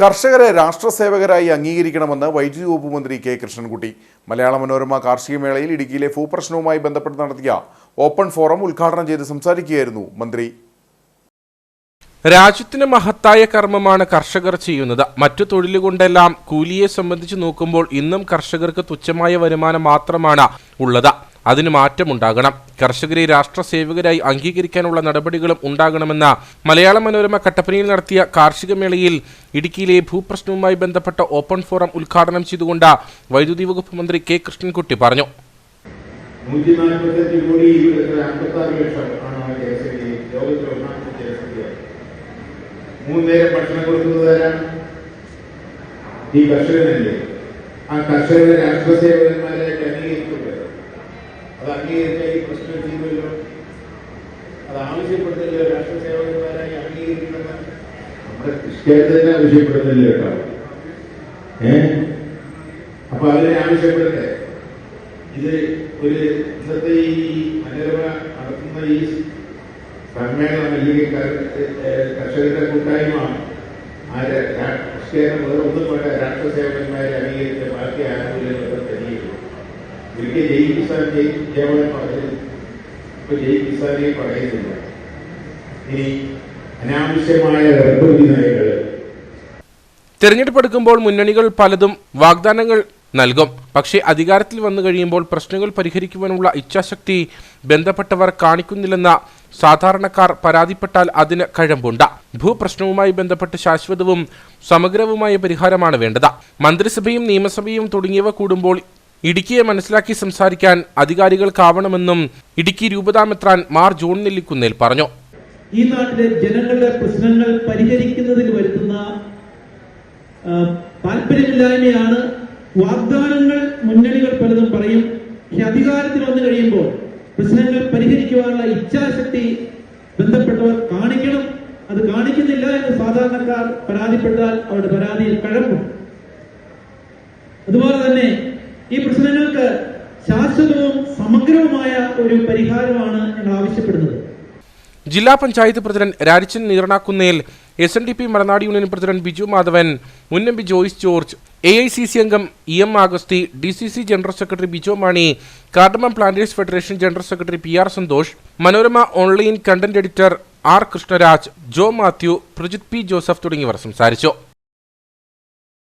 കർഷകരെ രാഷ്ട്രസേവകരായി അംഗീകരിക്കണമെന്ന് വൈദ്യുതി വകുപ്പ് മന്ത്രി കെ കൃഷ്ണൻകുട്ടി. മലയാള മനോരമ കാർഷിക മേളയിൽ ഇടുക്കിയിലെ ഭൂപ്രശ്നവുമായി ബന്ധപ്പെട്ട് നടത്തിയ ഓപ്പൺ ഫോറം ഉദ്ഘാടനം ചെയ്ത് സംസാരിക്കുകയായിരുന്നു മന്ത്രി. രാജ്യത്തിന് മഹത്തായ കർമ്മമാണ് കർഷകർ ചെയ്യുന്നത്. മറ്റു തൊഴിലുകൊണ്ടെല്ലാം കൂലിയെ സംബന്ധിച്ച് നോക്കുമ്പോൾ ഇന്നും കർഷകർക്ക് തുച്ഛമായ വരുമാനം മാത്രമാണ് ഉള്ളത്. അതിന് മാറ്റമുണ്ടാകണം. കർഷകരെ രാഷ്ട്ര സേവകരായി അംഗീകരിക്കാനുള്ള നടപടികളും ഉണ്ടാകണമെന്ന മലയാള മനോരമ കട്ടപ്പനയിൽ നടത്തിയ കാർഷിക മേളയിൽ ഇടുക്കിയിലെ ഭൂപ്രശ്നവുമായി ബന്ധപ്പെട്ട ഓപ്പൺ ഫോറം ഉദ്ഘാടനം ചെയ്തുകൊണ്ട് വൈദ്യുതി വകുപ്പ് മന്ത്രി കെ. കൃഷ്ണൻകുട്ടി പറഞ്ഞു. ഈ കർഷകനല്ലേ. ആ കർഷകരെ രാഷ്ട്രസേവകന്മാരെ അത് അംഗീകരിച്ച ഈ പ്രശ്നം ചെയ്യുമല്ലോ അത് ആവശ്യപ്പെടുന്നില്ല. രാഷ്ട്രസേവകന്മാരായി അംഗീകരിക്കണമെന്ന്. നമ്മുടെ തന്നെ ആവശ്യപ്പെടുന്നില്ല കേട്ടോ. ഏ? അപ്പൊ അതിനെ ആവശ്യപ്പെടട്ടെ. ഇത് ഒരു ഇന്നത്തെ ഈ മനോരമ നടത്തുന്ന ഈ സമ്മേളനം അല്ലെങ്കിൽ കർഷകരുടെ കൂട്ടായ്മ ആര് കർഷകരെ മുതൽ ഒന്നും വേണ്ട രാഷ്ട്രസേവകന്മാരെ തരികയുള്ളൂ ഒരിക്കൽ ജയ് ജയ് ജയവൻ പറഞ്ഞു ഇപ്പൊ ജയ് കിസാനെ പറയുന്നില്ല ഇനി അനാവശ്യമായ ഇറക്കുമതി നയങ്ങൾ മുന്നണികൾ പലതും വാഗ്ദാനങ്ങൾ നൽകും. പക്ഷേ അധികാരത്തിൽ വന്നു കഴിയുമ്പോൾ പ്രശ്നങ്ങൾ പരിഹരിക്കുവാനുള്ള ഇച്ഛാശക്തി ബന്ധപ്പെട്ടവർ കാണിക്കുന്നില്ലെന്ന സാധാരണക്കാർ പരാതിപ്പെട്ടാൽ അതിന് കഴമ്പുണ്ട്. ഭൂപ്രശ്നവുമായി ബന്ധപ്പെട്ട് ശാശ്വതവും സമഗ്രവുമായ പരിഹാരമാണ് വേണ്ടത്. മന്ത്രിസഭയും നിയമസഭയും തുടങ്ങിയവ കൂടുമ്പോൾ ഇടുക്കിയെ മനസ്സിലാക്കി സംസാരിക്കാൻ അധികാരികൾക്കാവണമെന്നും ഇടുക്കി രൂപതാമെത്രാൻ മാർ ജോൺ നെല്ലിക്കുന്നേൽ പറഞ്ഞു. ഈ നാട്ടിലെ ജനങ്ങളുടെ പ്രശ്നങ്ങൾ പരിഹരിക്കുന്നതിൽ വരുത്തുന്ന താല്പര്യമില്ലായ്മയാണ് വാഗ്ദാനങ്ങൾ മുന്നണികൾ പലതും പറയും. പക്ഷെ അധികാരത്തിൽ വന്നു കഴിയുമ്പോൾ പ്രശ്നങ്ങൾ പരിഹരിക്കുവാനുള്ള ഇച്ഛാശക്തി ബന്ധപ്പെട്ടവർ കാണിക്കണം. അത് കാണിക്കുന്നില്ല എന്ന് സാധാരണക്കാർ പരാതിപ്പെട്ടാൽ അവരുടെ പരാതിയിൽ കഴമ്പുണ്ട് അതുപോലെ തന്നെ ഈ പ്രശ്നങ്ങൾക്ക് ശാശ്വതവും സമഗ്രവുമായ ഒരു പരിഹാരമാണ് ഞങ്ങൾ ആവശ്യപ്പെടുന്നത്. ജില്ലാ panchayat president Rajichan Neeranakkunnel S N D P Malanad union president Biju Madhavan മുൻ M P Joice George A I C C അംഗം E M Augusthy D C C general secretary Bijo Mani cardamom planters federation general secretary P R Santhosh Manorama online content editor R Krishnaraj Jo Mathew Prajith P Joseph തുടങ്ങിയവർ സംസാരിച്ചു.